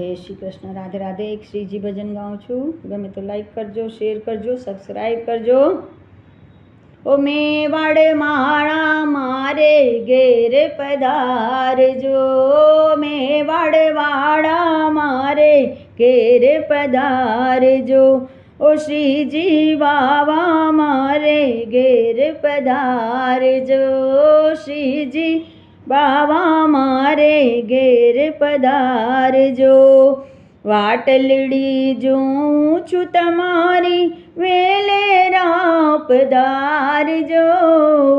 જય શ્રી કૃષ્ણ. રાધે રાધે, એક શ્રીજી ભજન ગાઉં છું. ગમે તો લાઈક કરજો શેર કરજો સબસ્ક્રાઈબ કરજો. ઓ મેવાડ માળા મારે ઘેર પધારજો. મેવાડ વાળા મારે ઘેર પધારજો. ઓ શ્રીજી બાવા મારે ઘેર પધારજો. શ્રીજી બાવા મારે ઘેર પધારજો. વાટલડી જોઉં છું તમારી વેલેરા પધારજો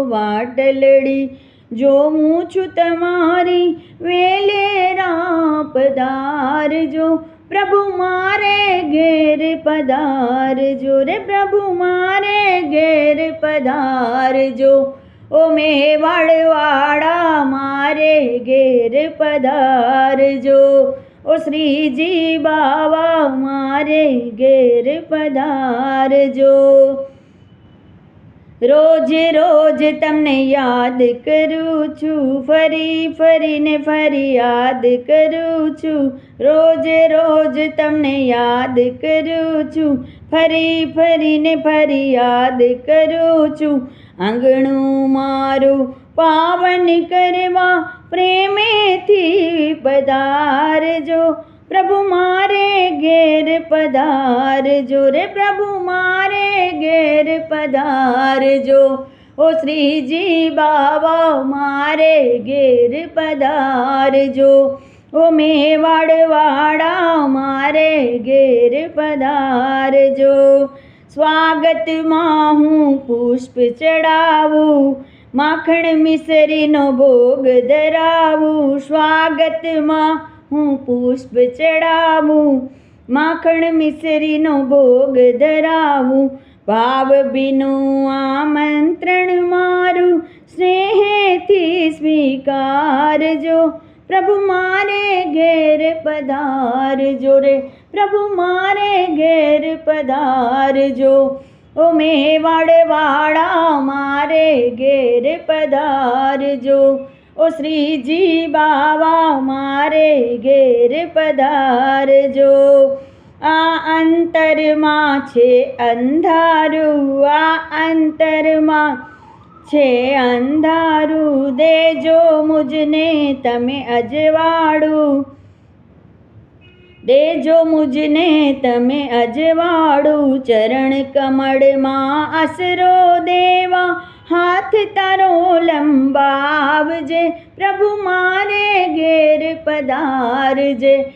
વાટલડી જોઉં છું તમારી વેલેરા પધારજો પ્રભુ મારે ઘેર પધારજો. રે પ્રભુ મારે ઘેર પધારજો. ઓ મેવાડવાળા મારે ઘેર પધારજો. ઓ શ્રીજી બાવા મારે ઘેર પધારજો. રોજ રોજ તમને યાદ કરું છું. ફરી ફરીને ફરી યાદ કરું છું. રોજ રોજ તમને યાદ કરું છું. ફરી ફરીને ફરી યાદ કરું છું. આંગણું મારું પાવન કરવા પ્રેમેથી પધારજો. પ્રભુ મારે ઘેર પધારજો રે પ્રભુ મારે ઘેર પધારજો ઓ શ્રીજી બાવા મારે ઘેર પધારજો ઓ મેવાડવાડા મારે ઘેર પધારજો સ્વાગતમાં હું પુષ્પ ચડાવું, માખણ મિસરીનો ભોગ ધરાવું. સ્વાગતમાં હું પુષ્પ ચડાવું, માખણ મિસરીનો ભોગ ધરાવું. ભાવ બીનું આમંત્રણ મારું, સ્નેહથી સ્વીકારજો. પ્રભુ મારે ઘેર પધારજો રે. પ્રભુ મારે ઘેર પધારજો. ઓ મેવાડવાળા, મારે ઘેર પધારજો. ઓ શ્રીજી બાવા, મારે ઘેર પધારજો. અંતરમાં છે અંધારું આ અંતરમાં છે, અંધારું દેજો મુજને તમે અજવાળું. દેજો મુજને તમે અજવાળું, ચરણ કમળમાં અસરો દેવા. હાથ તારો લંબાવજે, પ્રભુ મારે ઘેર પધારજે.